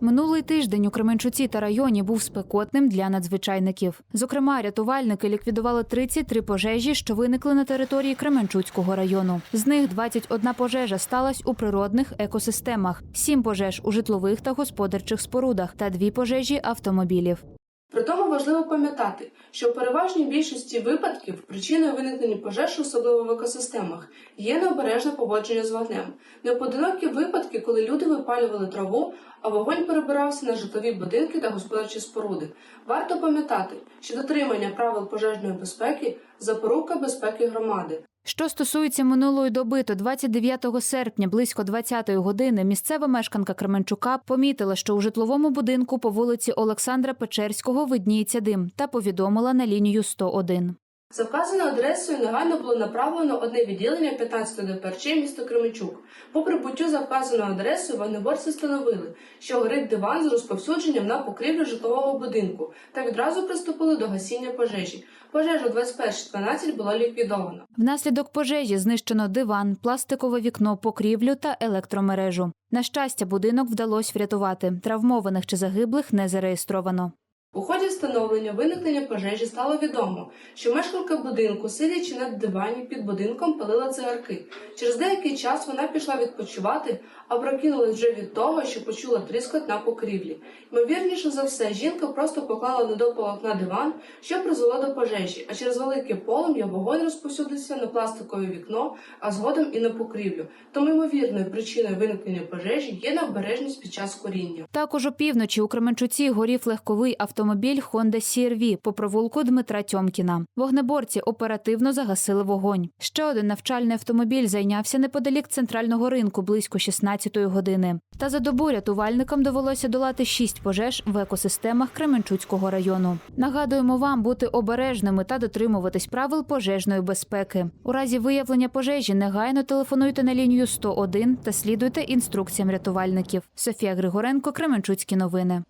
Минулий тиждень у Кременчуці та районі був спекотним для надзвичайників. Зокрема, рятувальники ліквідували 33 пожежі, що виникли на території Кременчуцького району. З них 21 пожежа сталася у природних екосистемах, 7 пожеж у житлових та господарчих спорудах та 2 пожежі автомобілів. При тому важливо пам'ятати, що в переважній більшості випадків причиною виникнення пожеж, особливо в екосистемах, є необережне поводження з вогнем. Неоподинокі випадки, коли люди випалювали траву, а вогонь перебирався на житлові будинки та господарчі споруди. Варто пам'ятати, що дотримання правил пожежної безпеки запорука безпеки громади. Що стосується минулої доби, то 29 серпня близько 20-ї години місцева мешканка Кременчука помітила, що у житловому будинку по вулиці Олександра Печерського видніється дим та повідомила на лінію 101. За вказаною адресою негайно було направлено одне відділення 15 ДПРЧ місто Кременчук. По прибуттю за вказаною адресою вогнеборці встановили, що горить диван з розповсюдженням на покрівлю житлового будинку та відразу приступили до гасіння пожежі. Пожежа 21.12 була ліквідована. Внаслідок пожежі знищено диван, пластикове вікно, покрівлю та електромережу. На щастя, будинок вдалося врятувати. Травмованих чи загиблих не зареєстровано. У ході встановлення виникнення пожежі стало відомо, що мешканка будинку, сидячи на дивані під будинком, палила цигарки. Через деякий час вона пішла відпочивати, а прокинулась вже від того, що почула тріскот на покрівлі. Ймовірніше за все, жінка просто поклала недопалок на диван, що призвело до пожежі, а через велике полум'я вогонь розповсюдився на пластикове вікно, а згодом і на покрівлю. Тому ймовірною причиною виникнення пожежі є необережність під час коріння. Також опівночі у Кременчуці горів легковий автомобіль Honda CR-V по провулку Дмитра Тьомкіна. Вогнеборці оперативно загасили вогонь. Ще один навчальний автомобіль зайнявся неподалік центрального ринку близько 16-ї години. Та за добу рятувальникам довелося долати шість пожеж в екосистемах Кременчуцького району. Нагадуємо вам бути обережними та дотримуватись правил пожежної безпеки. У разі виявлення пожежі негайно телефонуйте на лінію 101 та слідуйте інструкціям рятувальників. Софія Григоренко, Кременчуцькі новини.